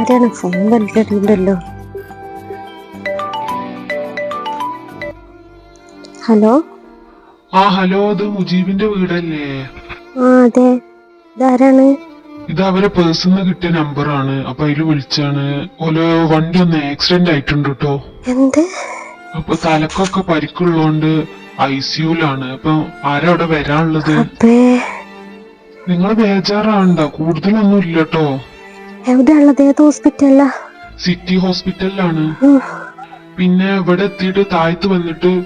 ആരാണ് ഫോൺ വലിച്ചിട്ടുണ്ടല്ലോ ഹലോ? ആ ഹലോ ഇത് മുജീബിന്റെ വീടല്ലേ? ആ അതെ. ഇതാരാണ്? ഇത് അവരെ പേഴ്സണൽ കിട്ടിയ നമ്പറാണ് അപ്പൊ അതിൽ വിളിച്ചാണ്. ഓരോ വണ്ടി ഒന്ന് ആക്സിഡന്റ് ആയിട്ടുണ്ട് കേട്ടോ എന്ത്? അപ്പൊ തലക്കൊക്കെ പരിക്കുള്ളോണ്ട് ഐ സിയുലാണ് അപ്പൊ ആരാ അവിടെ വരാനുള്ളത്? നിങ്ങൾ നിങ്ങൾ ബേജാറാണ്ട കൂടുതലൊന്നും ഇല്ല കേട്ടോ എവിടെയുള്ളത് ഏത് ഹോസ്പിറ്റലിലാ? സിറ്റി ഹോസ്പിറ്റലിലാണ്. പിന്നെ ഇവിടെ എത്തിയിട്ട് താഴത്ത് വന്നിട്ട്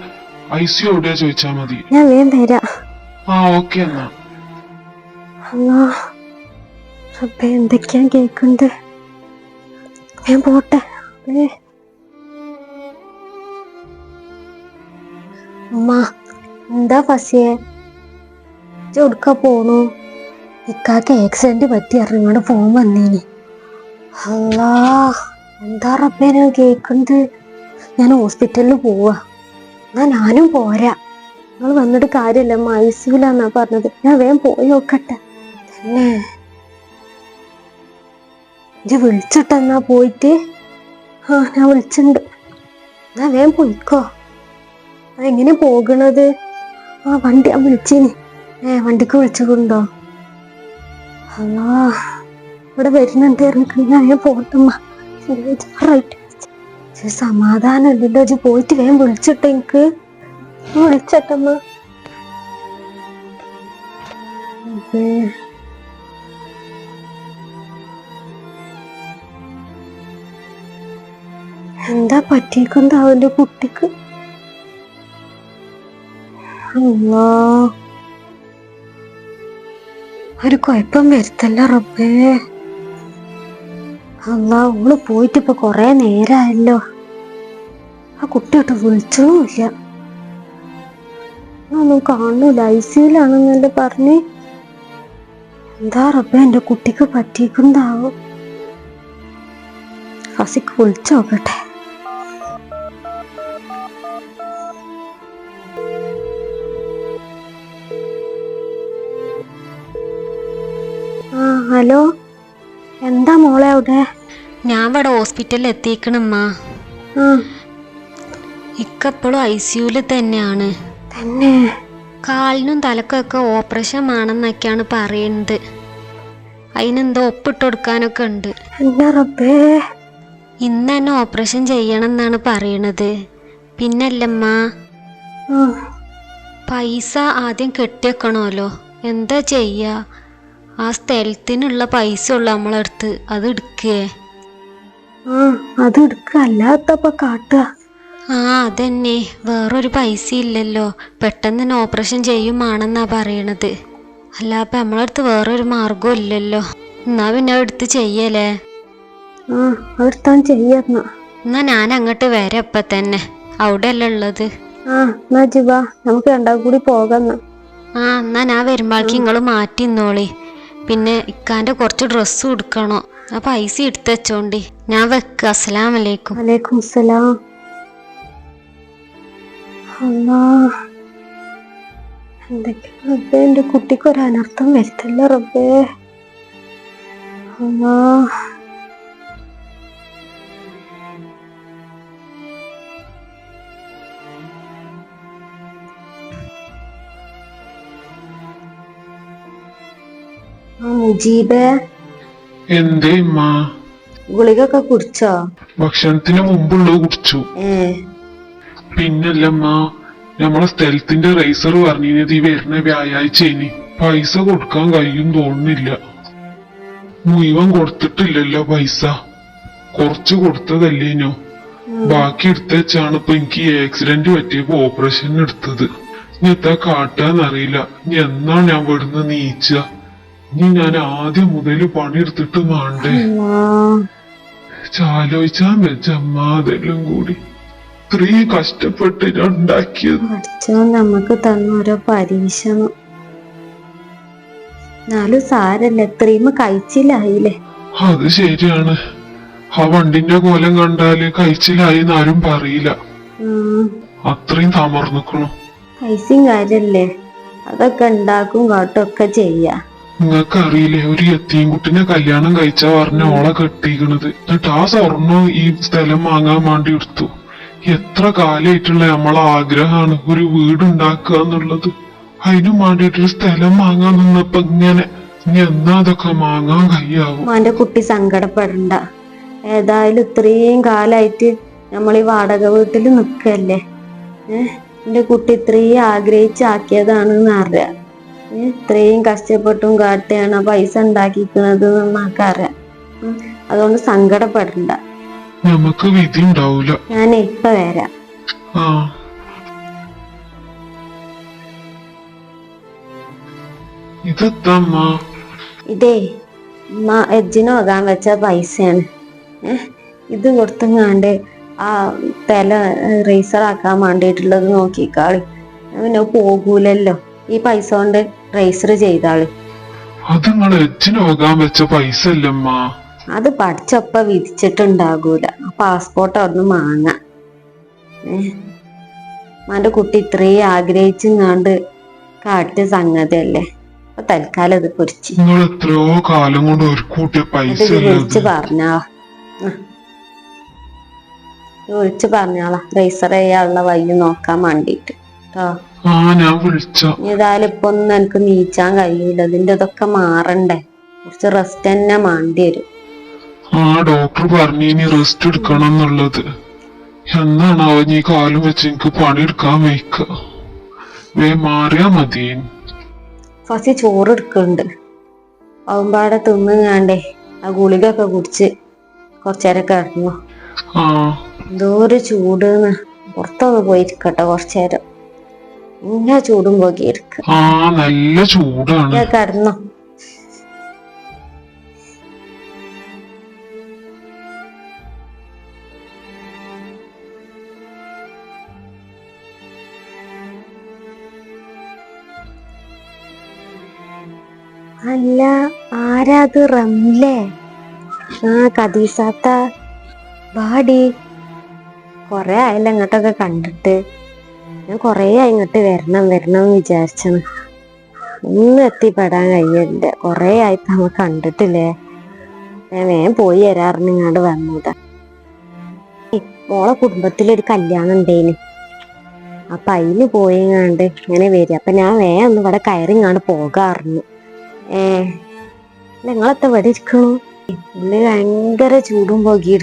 ഐ സി എവിടെയാ ചോദിച്ചാ മതി. ഞാൻ വേഗം വരാം. ആ ഓക്കെ എന്നാ. അപ്പേ എന്തൊക്കെയാ കേക്കുണ്ട് ഞാൻ പോട്ടെ. ഏ. ഉമ്മ എന്താ ഫസിയെ? ചൊടുക്ക പോണു? ഇക്കാക്ക് ആക്സിഡന്റ് പറ്റി അറിഞ്ഞോണ്ട് ഫോൺ വന്നീനി. അല്ലാ എന്താ റബ്ബേ ഞാൻ കേക്കുന്നത് ഞാൻ ഹോസ്പിറ്റലിൽ പോവാ. എന്നാ ഞാനും പോരാ. നിങ്ങൾ വന്നിട്ട് കാര്യമില്ല മൈസൂലാന്നാ പറഞ്ഞത്. ഞാൻ വേഗം പോയി നോക്കട്ടെ. തന്നെ. ഇജ്ജ് വിളിച്ചിട്ടെന്നാ പോയിട്ട്? ആ ഞാൻ വിളിച്ചിട്ടുണ്ട് എന്നാ വേഗം പോയിക്കോ. എങ്ങനെ പോകണത്? ആ വണ്ടി ഞാൻ വിളിച്ചേന്. ഏ വണ്ടിക്ക് വിളിച്ചിട്ടുണ്ടോ? അല്ലാ ഇവിടെ വരുന്നുണ്ട് ഇറങ്ങിക്കണ ഞാൻ സമാധാനം ഇല്ലല്ലോ ജി പോയിട്ട് വേഗം വിളിച്ചിട്ട് എനിക്ക്. വിളിച്ചട്ടമ്മ. എന്താ പറ്റിയേക്കെന്താ അവന്റെ കുട്ടിക്ക്? ഒരു കുഴപ്പം വരുത്തല്ല റബ്ബേ. അല്ലാ ഓൾ പോയിട്ട് ഇപ്പൊ കൊറേ നേരായല്ലോ. ആ കുട്ടിയോട്ട് വിളിച്ചതുമില്ല. ഒന്നും കാണൂല. ഐ സിയിലാണെന്നല്ലേ പറഞ്ഞ്. എന്താ റബ്ബ എന്റെ കുട്ടിക്ക് പറ്റിയിക്കുന്നതാവും ഫസിക്ക് വിളിച്ചു നോക്കട്ടെ. ആ ഹലോ? ഹോസ്പിറ്റലിൽ എത്തിക്കണമ്മ ഇക്കപ്പോഴും ഐ സിയുൽ തന്നെയാണ്. തന്നെ. കാലിനും തലക്കൊക്കെ ഓപ്പറേഷൻ ആണെന്നൊക്കെയാണ് പറയുന്നത് അതിനെന്തോ ഒപ്പിട്ട് കൊടുക്കാനൊക്കെ ഉണ്ട് ഇന്ന് തന്നെ ഓപ്പറേഷൻ ചെയ്യണം എന്നാണ് പറയണത്. പിന്നല്ലമ്മ. പൈസ ആദ്യം കെട്ടിവെക്കണമല്ലോ. എന്താ ചെയ്യുക ആ സ്ഥലത്തിനുള്ള പൈസ ഉള്ളു നമ്മളടുത്ത്. അത് എടുക്കേ. ആ അത് എടുക്കുക അല്ലാത്തപ്പ കാട്ടുക. ആ അതന്നെ. വേറൊരു പൈസ ഇല്ലല്ലോ പെട്ടെന്ന് തന്നെ ഓപ്പറേഷൻ ചെയ്യുമാണെന്നാ പറയണത്. അല്ല അപ്പൊ നമ്മളടുത്ത് വേറൊരു മാർഗം ഇല്ലല്ലോ. എന്നാ പിന്നെ എടുത്ത് ചെയ്യലേ? ആ ചെയ്യാന്ന. എന്നാ ഞാൻ അങ്ങോട്ട് വരാം ഇപ്പൊ തന്നെ. അവിടെ അല്ല ഉള്ളത്? ആ എന്നാ ജിവാ നമുക്ക് രണ്ടാം കൂടി പോകാം ആ എന്നാ ഞാൻ വരുമ്പോഴേക്ക് നിങ്ങൾ മാറ്റി നിന്നോളി. പിന്നെ ഇക്കാന്റെ കുറച്ച് ഡ്രസ്സ് എടുക്കണോ ആ പൈസ എടുത്തു വെച്ചോണ്ടി. ഞാൻ വെക്ക. അസ്സലാം വലൈക്കും വലൈക്കും സലാം അല്ലാ എന്തൊക്കെ കുട്ടിക്ക് ഒരു അനർത്ഥം വരുത്തല്ല റബ്ബേ? അല്ലാ മുജീബേ. എന്തേ ഉമ്മ? ഗുളികൊക്കെ കുടിച്ചോ? ഭക്ഷണത്തിന് മുമ്പുള്ളത് കുടിച്ചു. ഏ. പിന്നല്ലമ്മ നമ്മളെ സ്ഥലത്തിന്റെ റൈസർ പറഞ്ഞത് ഈ വരുന്ന വ്യാഴാഴ്ചയിനി പൈസ കൊടുക്കാൻ കഴിയും തോന്നുന്നില്ല. മുഴുവൻ കൊടുത്തിട്ടില്ലല്ലോ പൈസ. കുറച്ച് കൊടുത്തതല്ലേനോ? ബാക്കി എടുത്തച്ചാണ് ഇപ്പൊ എനിക്ക് ആക്സിഡന്റ് പറ്റിയപ്പോ ഓപ്പറേഷൻ എടുത്തത്. ഇനി എത്താ കാട്ടാന്നറിയില്ല. ഇനി എന്നാ ഞാൻ ഇവിടുന്ന് നീച്ച? ഇനി ഞാൻ ആദ്യം മുതൽ പണിയെടുത്തിട്ട് മാണ്ടേ. ചാലോചിച്ചാ വെച്ചമ്മ അതെല്ലാം കൂടി. ഇത്രയും കഷ്ടപ്പെട്ട് ഉണ്ടാക്കിയത് നമുക്ക് തന്ന ഓരോ പരീക്ഷണം എന്നാലും സാരല്ല എത്രയും അത് ശരിയാണ്. ആ വണ്ടിന്റെ കോലം കണ്ടാൽ കഴിച്ചിലായി ആരും പറയില്ല. അത്രയും തമർന്നിക്കണു പൈസയും കാര്യല്ലേ? അതൊക്കെ ഉണ്ടാക്കും കാട്ടും ഒക്കെ ചെയ്യാ. നിങ്ങക്ക് അറിയില്ലേ ഒരു എത്തിയും കുട്ടിനെ കല്യാണം കഴിച്ച പറഞ്ഞ ഓളെ കെട്ടിക്കണത്. എന്നിട്ട് ആ സ്വർണം ഈ സ്ഥലം വാങ്ങാൻ വേണ്ടി എടുത്തു. എത്ര കാലായിട്ടുള്ള നമ്മളെ ആഗ്രഹമാണ് ഒരു വീടുണ്ടാക്കുക എന്നുള്ളത്. അതിനും വേണ്ടിയിട്ടൊരു സ്ഥലം വാങ്ങാൻ നിന്നപ്പോ ഇങ്ങനെ ഇനി എന്നാ അതൊക്കെ വാങ്ങാൻ കഴിയാവും? കുട്ടി സങ്കടപ്പെടണ്ട. ഏതായാലും ഇത്രയും കാലായിട്ട് നമ്മൾ ഈ വാടക വീട്ടിൽ നിൽക്കല്ലേ ഏഹ് എന്റെ കുട്ടി ഇത്രയും ആഗ്രഹിച്ചാക്കിയതാണെന്ന് അറിയാം. ഇത്രയും കഷ്ടപ്പെട്ടും കാട്ടിയാണ് പൈസ ഉണ്ടാക്കിക്കുന്നത് നമുക്കറിയാം. അതുകൊണ്ട് സങ്കടപ്പെടണ്ട. നമുക്ക് വിധി ഉണ്ടാവൂല. ഞാൻ ഇപ്പൊ വരാം. ഇതേ എജ്ജിന് പോകാൻ വെച്ച പൈസയാണ്. ഇത് കൊടുത്തങ്ങാണ്ട് ആ തല റേസർ ആക്കാൻ വേണ്ടിയിട്ടുള്ളത് നോക്കിക്കാളി. പിന്നെ പോകൂലല്ലോ. ഈ പൈസ കൊണ്ട് റേസർ ചെയ്താൾ. അത് വെച്ച പൈസ അല്ലമ്മ അത് പഠിച്ചൊപ്പ വിധിച്ചിട്ടുണ്ടാകൂല. പാസ്പോർട്ട് വാങ്ങാം ഏഹ് മാന്റെ കുട്ടി ഇത്രയും ആഗ്രഹിച്ചങ്ങാണ്ട് കാട്ടിയ സംഗതിയല്ലേ. അപ്പൊ തൽക്കാലം അത് പൊരിച്ച്. നിങ്ങൾ എത്രയോ കാലം കൊണ്ട് ഒരു കൂട്ടിയ പൈസ വിളിച്ച് പറഞ്ഞാ വിളിച്ച് പറഞ്ഞാളാ. റേസർ ചെയ്യാനുള്ള വഴി നോക്കാൻ വേണ്ടിട്ട്. ഏതായാലും ഇപ്പൊ ഒന്നും എനിക്ക് നീച്ചാൻ കഴിയൂല. ഇതിന്റെ ഇതൊക്കെ മാറണ്ടേ. കുറച്ച് റെസ്റ്റ് തന്നെ മാണ്ടി വരും. ആ ഡോക്ടർ പറഞ്ഞു ഇനി റെസ്റ്റ് എടുക്കണം എന്നുള്ളത്. എന്നാണ് അവൻ ഈ കാലം വെച്ച് എനിക്ക് പണിയെടുക്കാൻ വയ്ക്ക. വേ മാറിയാ മതി. ഫസി ചോറ് എടുക്കുന്നുണ്ട് അവൻപാടെ തിന്നുങ്ങാണ്ടേ. ആ ഗുളിക ഒക്കെ കുടിച്ച് കുറച്ചേരം കിടന്നു. എന്തോ ഒരു ചൂട് പുറത്തൊന്ന് പോയിരിക്കട്ടെ കുറച്ചേരം. ഇങ്ങനെ ചൂടും പോകിയിരിക്കും. നല്ല ചൂടാണ്. കിടന്നോ. അല്ല ആരാത് റംലേ? ആ കദീസാത്ത. ബാടി കൊറേ ആയല്ലോ ഇങ്ങോട്ടൊക്കെ കണ്ടിട്ട്. ഞാൻ കൊറേ ഇങ്ങോട്ട് വരണം വരണം എന്ന് വിചാരിച്ചു ഒന്നും എത്തിപ്പെടാൻ കഴിയില്ല കൊറേ ആയിപ്പോ നമ്മ കണ്ടിട്ടില്ലേ? ഞാൻ വേഗം പോയി വരാറിന് ഇങ്ങോട്ട് വന്നതാ. മോളെ കുടുംബത്തിലൊരു കല്യാണം ഉണ്ടേന്. അപ്പൊ അതിന് പോയിങ്ങാണ്ട് ഇങ്ങനെ വരിക. അപ്പൊ ഞാൻ വേഗം ഒന്ന് ഇവിടെ കയറിങ്ങാണ്ട് പോകാറുന്നു ഏ നിങ്ങളെത്ത ഇവിടെ ഇരിക്കണു? ഇന്ന് ഭയങ്കര ചൂടും പൊകി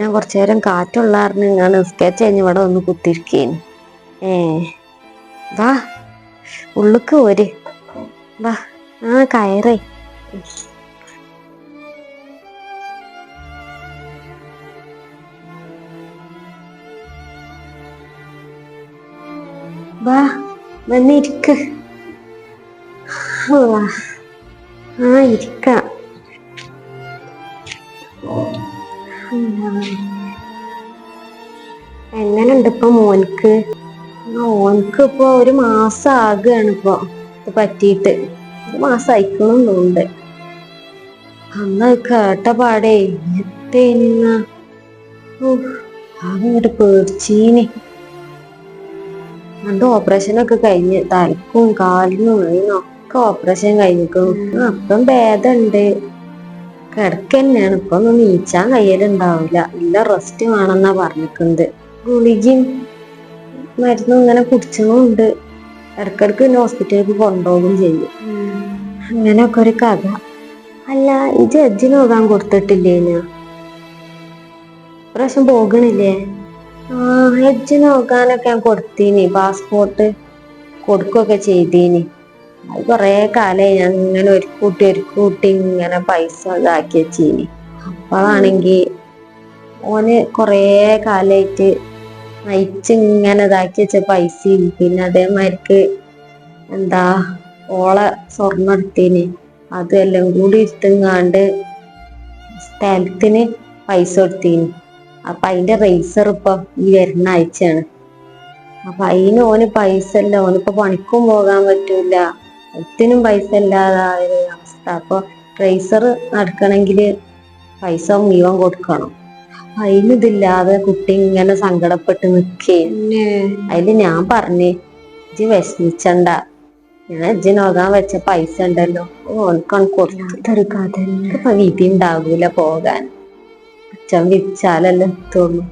ഞാൻ കുറച്ചു നേരം കാറ്റുള്ളാറിന് ഇങ്ങനെ സ്കെച്ച് കഴിഞ്ഞ് ഇവിടെ ഒന്ന് കുത്തിരിക്കേന്. വാ. ഉള്ളുക്ക് പോര് വാ ആ കയറേ. വാ വന്നിരിക്ക് ആ ഇരിക്ക. എങ്ങനുണ്ട് ഇപ്പൊ മോൻക്ക്? ഇപ്പൊ ഒരു മാസം ആകുകയാണ് ഇപ്പോ. ഇത് പറ്റിയിട്ട്. ഒരു മാസം അയക്കണമെന്നുണ്ട് അന്ന് കേട്ട പാടേ എത്തേനിന്ന അങ്ങോട്ട് പേടിച്ചീനി. ഓപ്പറേഷൻ ഓപ്പറേഷനൊക്കെ കഴിഞ്ഞ് തലക്കും കാലിനും അതിനൊക്കെ ഓപ്പറേഷൻ കഴിഞ്ഞിട്ടും അപ്പം ഭേദമുണ്ട് കിടക്ക തന്നെയാണ് ഇപ്പൊ ഒന്നും നീച്ചാൻ കയ്യിലുണ്ടാവില്ല നല്ല റെസ്റ്റ് വേണമെന്നാ പറഞ്ഞിട്ടുണ്ട് ഗുളികയും മരുന്നും ഇങ്ങനെ കുടിച്ചതുകൊണ്ട് ഇടക്കിടക്ക് പിന്നെ ഹോസ്പിറ്റലിലേക്ക് കൊണ്ടുപോകും ചെയ്യും. അങ്ങനെയൊക്കെ ഒരു കഥ. അല്ല ഈ ജഡ്ജിന് പോകാൻ ഞാൻ പ്രാവശ്യം പോകണില്ലേ? ആ നോക്കാനൊക്കെ ഞാൻ കൊടുത്തീനി. പാസ്പോർട്ട് കൊടുക്കുകയൊക്കെ ചെയ്തീനി. അത് കൊറേ കാലമായി ഞാൻ ഇങ്ങനെ ഒരു കൂട്ടി ഒരു കൂട്ടി ഇങ്ങനെ പൈസ ഇതാക്കി വെച്ചീനി അപ്പോഴാണെങ്കിൽ ഓന് കൊറേ കാലായിട്ട് നയിച്ച് ഇങ്ങനെ ഇതാക്കി വെച്ച പൈസയും. പിന്നെ അതേമാതിരിക്ക് എന്താ ഓളെ സ്വർണം എടുത്തീനി. അതെല്ലാം കൂടി ഇരുത്തുങ്ങാണ്ട് സ്ഥലത്തിന് പൈസ കൊടുത്തിന്. അപ്പൊ അതിന്റെ റേസർ ഇപ്പൊ ഈ വരുന്ന ആഴ്ചയാണ്. അപ്പൊ അതിന് ഓന് പൈസ ഇല്ല. ഓനിപ്പോ പണിക്കും പോകാൻ പറ്റൂല. ഒത്തിനും പൈസ ഇല്ലാതായ അവസ്ഥ അപ്പൊ റേസർ നടക്കണമെങ്കിൽ പൈസ മുഴുവൻ കൊടുക്കണം. അതിന് ഇതില്ലാതെ കുട്ടി ഇങ്ങനെ സങ്കടപ്പെട്ട് നിക്കേ. അതിൽ ഞാൻ പറഞ്ഞേ ഇജ്ജ് വിഷമിച്ചണ്ട. ഞാൻ അജ്ജനോകാൻ വെച്ച പൈസ ഉണ്ടല്ലോ ഓനക്കാണ് കൊടുത്തൊരു കഥ ഇപ്പൊ വിധി ഉണ്ടാകൂല പോകാൻ. അച്ഛൻ വിളിച്ചാലല്ലോ എത്തുള്ളൂ.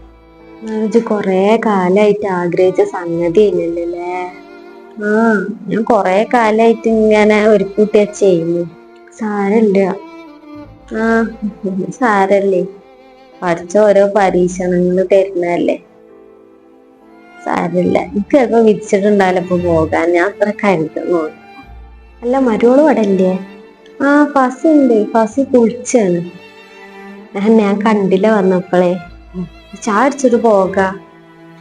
ഇജ്ജ് കൊറേ കാലായിട്ട് ആഗ്രഹിച്ച സംഗതി ഇല്ലല്ലേ ആ ഞാൻ കൊറേ കാലായിട്ട് ഇങ്ങനെ ഒരു കൂട്ടിയാ ചെയ്യുന്നു. സാരല്ല. ആ സാരല്ലേ. പഠിച്ച ഓരോ പരീക്ഷണങ്ങൾ തരുന്നതല്ലേ? സാരില്ല എനിക്ക് ചിലപ്പോ വിധിച്ചിട്ടുണ്ടാവില്ല. ഇപ്പൊ പോകാൻ. ഞാൻ അത്ര കരുതുന്നു അല്ല മരോൾ പടല്ലേ ആ ഫസ് ഉണ്ട്. ഫസ് കുളിച്ചാണ്. ഞാൻ കണ്ടില്ല വന്നപ്പോളേ. ചായ അടിച്ചിട്ട് പോകാം.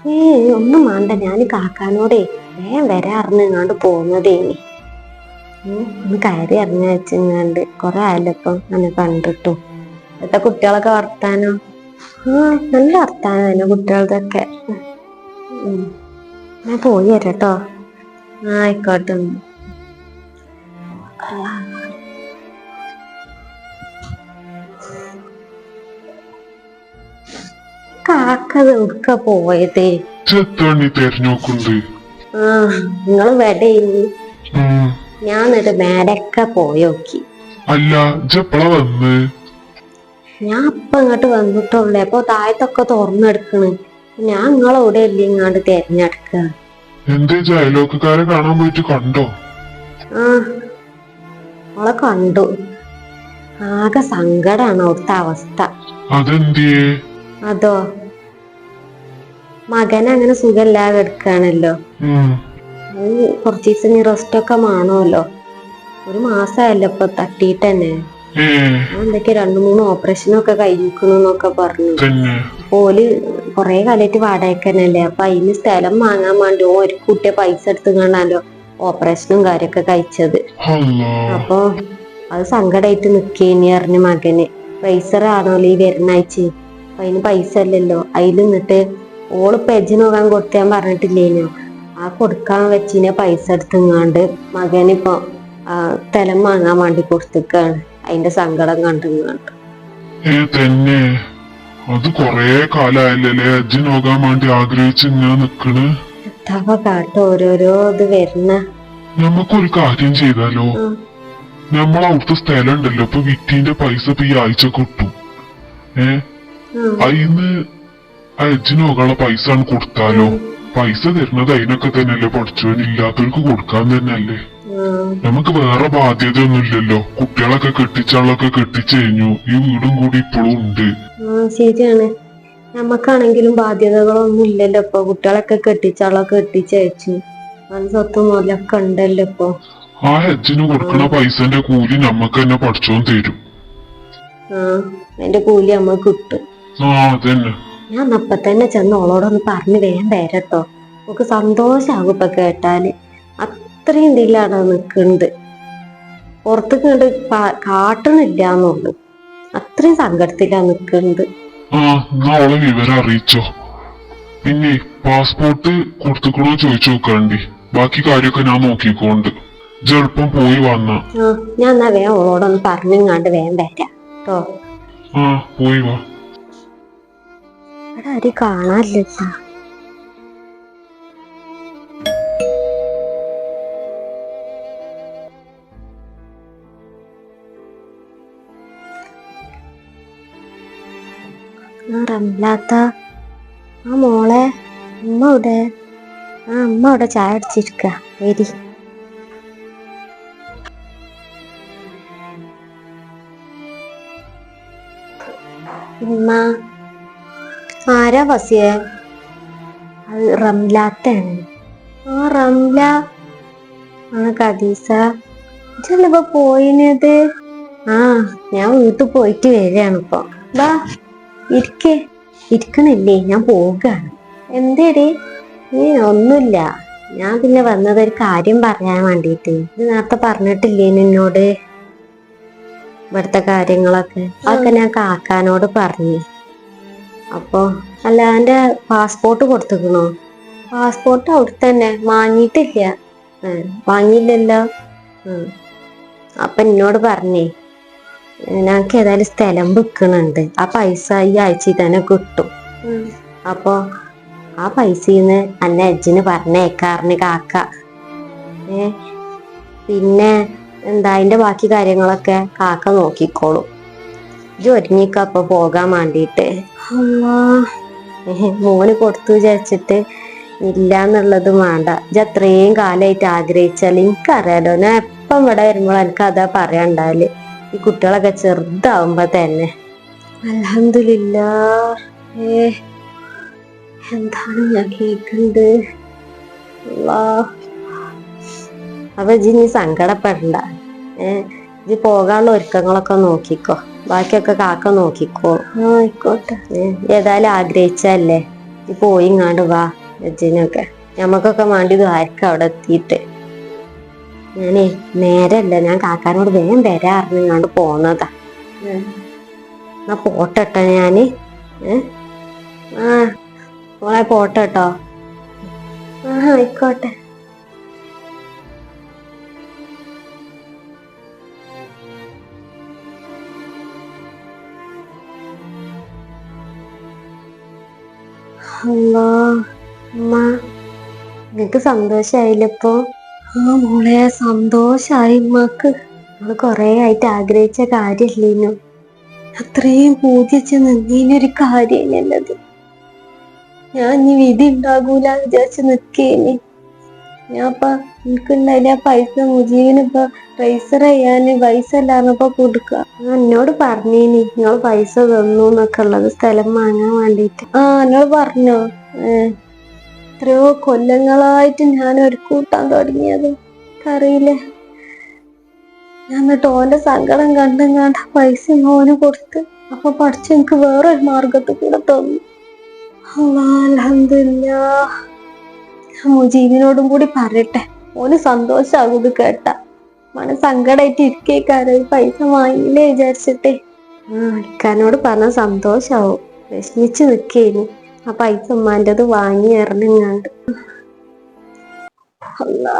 ഏ ഒന്നും വേണ്ട ഞാൻ കാക്കാനോടെ വേഗം വരെ ഇങ്ങാണ്ട് പോകുന്നതേനി ഒന്ന് കയറി ഇറങ്ങി വെച്ചെങ്ങാണ്ട് കൊറേ ആയല്ലോ ഇപ്പം എന്നെ കണ്ടിട്ടു. ഇവിടുത്തെ കുട്ടികളൊക്കെ വർത്താനോ? നല്ല വർത്താനം തന്നെ കുട്ടികളുടെയൊക്കെ ഞാൻ പോയി വരാട്ടോ. കേട്ടോ ആയിക്കോട്ടെ. കാക്കത് കാക്ക എവിടുക്ക പോയതേ? ആ വെടയിനി ഉം. ഞാൻ എന്നിട്ട് മേലൊക്കെ പോയോക്കി. അല്ല ജപ്പള വന്ന്? ഞാൻ ഇപ്പൊ ഇങ്ങോട്ട് വന്നിട്ടുള്ളേ. അപ്പൊ താഴത്തൊക്കെ തുറന്നെടുക്കണ്. ഞാൻ നിങ്ങളെവിടെ അല്ലേ ഇങ്ങാണ്ട് തെരഞ്ഞെടുക്ക. എന്തേ കാണാൻ പോയിട്ട് കണ്ടോ? ആ അവളെ കണ്ടു. ആകെ സങ്കടാണ് അവിടുത്തെ അവസ്ഥ. അതെന്തേ അതോ? മകൻ അങ്ങനെ സുഖമില്ലാതെ എടുക്കാണല്ലോ കുറച്ച് ദിവസം റെസ്റ്റ് ഒക്കെ വേണമല്ലോ ഒരു മാസമായല്ലോ ഇപ്പൊ തട്ടിയിട്ട് തന്നെ. എന്തൊക്കെ രണ്ടു മൂന്ന് ഓപ്പറേഷനൊക്കെ കഴിഞ്ഞിക്കണെന്നൊക്കെ പറഞ്ഞു. തന്നെ ഓൽ കൊറേ കാലായിട്ട് വാടകക്കനല്ലേ അപ്പൊ അതിന് സ്ഥലം വാങ്ങാൻ വേണ്ടി ഒരു കുട്ടിയെ പൈസ എടുത്ത് കണ്ടാലോ ഓപ്പറേഷനും കാര്യൊക്കെ കഴിച്ചത്. അപ്പൊ അത് സങ്കടമായിട്ട് നിക്കേനി പറഞ്ഞു മകന്. പൈസ ആണോ ഈ വരുന്ന ആഴ്ച അപ്പൊ അതിന് പൈസ അല്ലല്ലോ അതിൽ നിന്നിട്ട് ഓൾ പെജ് നോക്കാൻ കൊടുത്താൻ പറഞ്ഞിട്ടില്ലേനോ? ആ കൊടുക്കാൻ വെച്ചിനെ പൈസ എടുത്തുങ്ങാണ്ട് മകനിപ്പോ സ്ഥലം വാങ്ങാൻ വേണ്ടി കൊടുത്തിക്കാണ്. അതിന്റെ സങ്കടം കണ്ടു ഏ തന്നെ അത് കൊറേ കാലായല്ലേ അജ്ജി നോക്കാൻ വേണ്ടി ആഗ്രഹിച്ച് ഞാൻ നിക്കണ്. കാട്ട് കാട്ട ഓരോരോ ഇത് വരുന്ന. നമുക്കൊരു കാര്യം ചെയ്താലോ. നമ്മൾ അവിടുത്തെ സ്ഥലം ഉണ്ടല്ലോ ഇപ്പൊ വിറ്റിന്റെ പൈസ ഇപ്പൊ ഈ ആഴ്ച കിട്ടും. ഏ? അയിന്ന് അജ്ജിനോക്കാനുള്ള പൈസ ആണ് കൊടുത്താലോ? പൈസ തരുന്നത് അതിനൊക്കെ തന്നെയല്ലേ പഠിച്ചവൻ ഇല്ലാത്തവർക്ക് കൊടുക്കാൻ തന്നെയല്ലേ. നമുക്ക് വേറെ ബാധ്യതയൊന്നും ഇല്ലല്ലോ കുട്ടികളൊക്കെ കെട്ടിച്ചാളൊക്കെ കെട്ടിച്ചു കഴിഞ്ഞു ഈ വീടും കൂടി ഇപ്പോഴും ഉണ്ട്. ശരിയാണ്. നമുക്കാണെങ്കിലും ബാധ്യതകളൊന്നും ഇല്ലല്ലോ ഇപ്പൊ. കുട്ടികളൊക്കെ കെട്ടിച്ചാളൊക്കെ കെട്ടിച്ചയച്ചു സ്വത്തും മുതലൊക്കെ ഉണ്ടല്ലോ ഇപ്പൊ. ആ ഹെജിന് കൊടുക്കണ പൈസന്റെ കൂലി നമ്മക്ക് തന്നെ പഠിച്ചോൻ തരും. ആ അതിന്റെ കൂലി നമ്മക്ക് കിട്ടും. ആ അതന്നെ. ഞാൻ അപ്പൊ തന്നെ ചെന്ന് ഓളോടൊന്ന് പറഞ്ഞു വേഗം വരട്ടോ. നമുക്ക് സന്തോഷാകും ഇപ്പൊ കേട്ടാൽ. അത്രയും ഇതിലാണ് നിൽക്കുന്നുണ്ട് പുറത്ത് കണ്ട് കാട്ടണില്ല എന്നുള്ളു. അത്രയും സങ്കടത്തിലാണ് നിൽക്കുന്നുണ്ട് വിവരം അറിയിച്ചോ? പിന്നെ പാസ്പോർട്ട് കൊടുത്തുക്കണോ ചോദിച്ചു നോക്കാണ്ടി. ബാക്കി കാര്യമൊക്കെ ഞാൻ നോക്കിക്കോണ്ട്. ചെറുപ്പം പോയി വന്ന. ഞാൻ എന്നാ വേഗം ഓളോടൊന്ന് പറഞ്ഞിങ്ങാണ്ട് വേഗം വരാം കേട്ടോ ആ പോയി വാ. ഇവിടെ ആരും കാണാനില്ല ആ റംലാത്ത ആ മോളെ അമ്മ ഇവിടെ. ആ അമ്മ അവിടെ ചായ അടിച്ചിരിക്ക വരി. ആരാ വസിയെ? അത് റംലാത്താണ്. ആ റംല. ആ കദീസ ചെലപ്പോ പോയിനത്? ആ ഞാൻ വീട്ടിൽ പോയിട്ട് വരികയാണ് ഇപ്പൊ. വാ. ഇരിക്കേ. ഇരിക്കണില്ലേ? ഞാൻ പോവുകയാണ്. എന്തേടി? ഏ ഒന്നുമില്ല. ഞാൻ പിന്നെ വന്നത് ഒരു കാര്യം പറയാൻ വേണ്ടിയിട്ട് ഇത് നേരത്തെ പറഞ്ഞിട്ടില്ലേ നിന്നോട്? ഇവിടുത്തെ കാര്യങ്ങളൊക്കെ. അതൊക്കെ ഞാൻ കാക്കാനോട് പറഞ്ഞു. അപ്പോ അല്ല എന്റെ പാസ്പോർട്ട് കൊടുത്തുക്കണോ പാസ്പോർട്ട് അവിടെ തന്നെ വാങ്ങിയിട്ടില്ല വാങ്ങിയില്ലല്ലോ. അപ്പൊ എന്നോട് പറഞ്ഞേ. ഞങ്ങൾക്ക് ഏതായാലും സ്ഥലം വിൽക്കണുണ്ട് ആ പൈസ ഈ ആഴ്ചയിൽ തന്നെ കിട്ടും. അപ്പൊ ആ പൈസന്ന് അന്നെ അജ്ജിന് പറഞ്ഞേക്കാറിന് കാക്ക. ഏ? പിന്നെ എന്താ അതിന്റെ ബാക്കി കാര്യങ്ങളൊക്കെ കാക്ക നോക്കിക്കോളും. ഇജ്ജ് ഒരുങ്ങിക്കപ്പൊ പോകാൻ വേണ്ടിയിട്ട് മോന് കൊടുത്തു വിചാരിച്ചിട്ട് ഇല്ല എന്നുള്ളത് വേണ്ട ഇജ്ജ് അത്രയും കാലമായിട്ട് ആഗ്രഹിച്ചാൽ എനിക്കറിയാലോ. ഞാൻ എപ്പം ഇവിടെ വരുമ്പോൾ എനിക്ക് അതാ പറയാണ്ടാവൽ ഈ കുട്ടികളൊക്കെ ചെറുതാവുമ്പോ തന്നെ. അലഹമില്ല ഏ എന്താണ് ഞാൻ അല്ലാ. അപ്പൊ ജി നീ സങ്കടപ്പെടണ്ട. ഏ ജി പോകാനുള്ള ഒരുക്കങ്ങളൊക്കെ നോക്കിക്കോ. ബാക്കിയൊക്കെ കാക്ക നോക്കിക്കോ. ആയിക്കോട്ടെ. ഏതായാലും ആഗ്രഹിച്ചല്ലേ ഈ പോയിങ്ങാണ്ട് വാ രജിനൊക്കെ ഞമ്മക്കൊക്കെ വേണ്ടി ആർക്കും അവിടെ എത്തിയിട്ട്. ഞാനേ നേരല്ല. ഞാൻ കാക്കാനോട് വേഗം വരാ അറിഞ്ഞാണ്ട് പോന്നതാ. എന്നാ പോട്ടെട്ടോ ഞാൻ. ഏ മോളെ പോട്ടെട്ടോ. ആ ആയിക്കോട്ടെ. അല്ലാ അമ്മ നിനക്ക് സന്തോഷായില്ലപ്പോ ആ മോളെ സന്തോഷായി മക്ക് നമ്മൾ കൊറേ ആയിട്ട് ആഗ്രഹിച്ച കാര്യല്ലേനു. അത്രയും പൂജിച്ച് നിന്നീനൊരു കാര്യല്ലത് ഞാൻ ഇനി വിധി ഉണ്ടാകൂല വിചാരിച്ച് നിക്കേനി. ഞാൻ ഇപ്പൊ എനിക്കുണ്ടായില്ല പൈസ മുജീവിന് ഇപ്പൊ റൈസർ പൈസ ഇല്ലാന്നപ്പോ കൊടുക്ക. ഞാൻ എന്നോട് പറഞ്ഞീനി നിങ്ങൾ പൈസ തന്നു എന്നൊക്കെ ഉള്ളത് സ്ഥലം വാങ്ങാൻ വേണ്ടിട്ട്. ആ എന്നോട് പറഞ്ഞോ? ഏ എത്രയോ കൊല്ലങ്ങളായിട്ട് ഞാൻ ഒരു കൂട്ടാൻ തുടങ്ങിയത്. അറിയില്ലേ? ഞാൻ എന്നിട്ട് ഓന്റെ സങ്കടം കണ്ടും കണ്ട പൈസ ഓന് കൊടുത്ത് അപ്പൊ പഠിച്ച് എനിക്ക് വേറൊരു മാർഗത്തിൽ കൂടെ തന്നു. ഞാൻ മുജീബിനോടും കൂടി പറയട്ടെ. ഓന് സന്തോഷാകും കേട്ട. മന സങ്കടായിട്ട് ഇരിക്കേക്കാരോ. പൈസ വാങ്ങിയില്ലേ വിചാരിച്ചിട്ടേ. ആ ഇക്കാനോട് പറഞ്ഞ സന്തോഷാവും. വിഷമിച്ച് നിക്കേനി. ആ പൈസ ഉമ്മാന്റെത് വാങ്ങി ഇറങ്ങാണ്ട് അല്ലാ